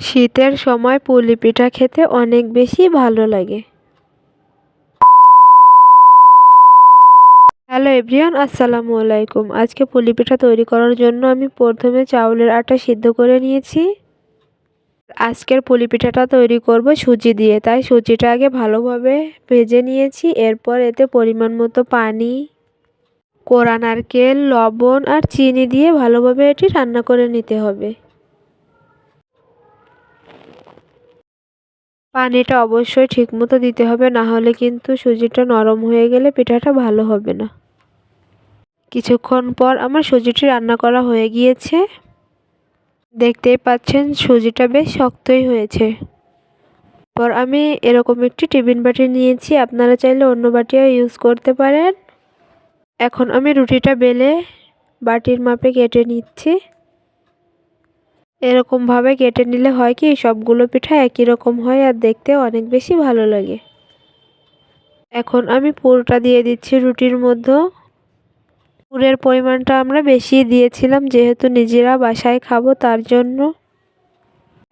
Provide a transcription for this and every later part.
শীতের সময় পুলি পিঠা খেতে অনেক বেশি ভালো লাগে। হ্যালো এভরিওয়ান, আসসালামু আলাইকুম। আজকে পুলি পিঠা তৈরি করার জন্য আমি প্রথমে চাউলের আটা সিদ্ধ করে নিয়েছি। আজকের পুলি পিঠাটা তৈরি করব সুজি দিয়ে। তাই সুজিটা আগে ভালোভাবে ভেজে নিয়েছি। এরপর এতে পরিমাণ মতো পানি কোরা নারকেল, লবণ আর চিনি দিয়ে ভালোভাবে এটি রান্না করে নিতে হবে। পানিটা অবশ্যই ঠিকমতো দিতে হবে, না হলে কিন্তু সুজিটা নরম হয়ে গেলে পিঠাটা ভালো হবে না। কিছুক্ষণ পর আমার সুজিটি রান্না করা হয়ে গিয়েছে। দেখতেই পাচ্ছেন সুজিটা বেশ শক্তই হয়েছে। পর আমি এরকম একটি টিফিন বাটি নিয়েছি, আপনারা চাইলে অন্য বাটিও ইউজ করতে পারেন। এখন আমি রুটিটা বেলে বাটির মাপে কেটে নিচ্ছি। এরকমভাবে কেটে নিলে হয় কি, সবগুলো পিঠা একই রকম হয় আর দেখতে অনেক বেশি ভালো লাগে। এখন আমি পুরটা দিয়ে দিচ্ছি রুটির মধ্যে। পুরের পরিমাণটা আমরা বেশি দিয়েছিলাম, যেহেতু নিজেরা বাসায় খাব তার জন্য।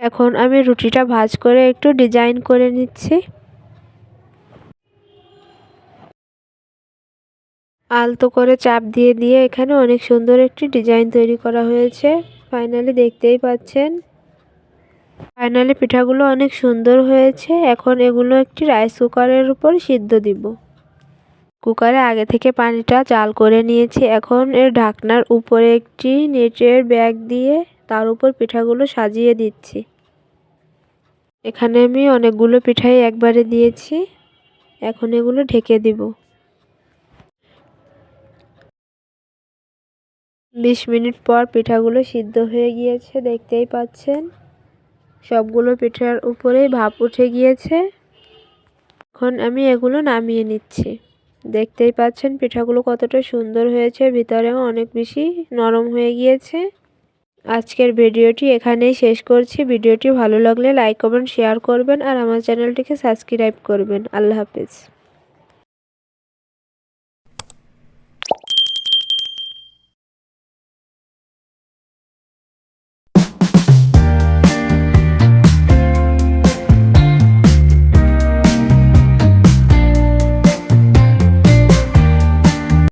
এখন আমি রুটিটা ভাজ করে একটু ডিজাইন করে নিচ্ছি। আলতো করে চাপ দিয়ে দিয়ে এখানে অনেক সুন্দর একটি ডিজাইন তৈরি করা হয়েছে। ফাইনালি দেখতেই পাচ্ছেন। ফাইনালি পিঠাগুলো অনেক সুন্দর হয়েছে। এখন এগুলো একটি রাইস কুকারের উপর সিদ্ধ দিব। কুকারে আগে থেকে পানিটা জাল করে নিয়েছি। এখন এর ঢাকনার উপরে একটি নেটের ব্যাগ দিয়ে তার উপর পিঠাগুলো সাজিয়ে দিচ্ছি। এখানে আমি অনেকগুলো পিঠাই একবারে দিয়েছি। এখন এগুলো ঢেকে দিব। বিশ মিনিট পর পিঠাগুলো সিদ্ধ হয়ে গিয়েছে, দেখতেই পাচ্ছেন। সবগুলো পিঠার উপরেই ভাপ উঠে গিয়েছে। এখন আমি এগুলো নামিয়ে নিচ্ছি। দেখতেই পাচ্ছেন পিঠাগুলো কতটা সুন্দর হয়েছে, ভিতরেও অনেক বেশি নরম হয়ে গিয়েছে। আজকের ভিডিওটি এখানেই শেষ করছি। ভিডিওটি ভালো লাগলে লাইক, কমেন্ট, শেয়ার করবেন আর আমার চ্যানেলটিকে সাবস্ক্রাইব করবেন। আল্লাহ হাফিজ।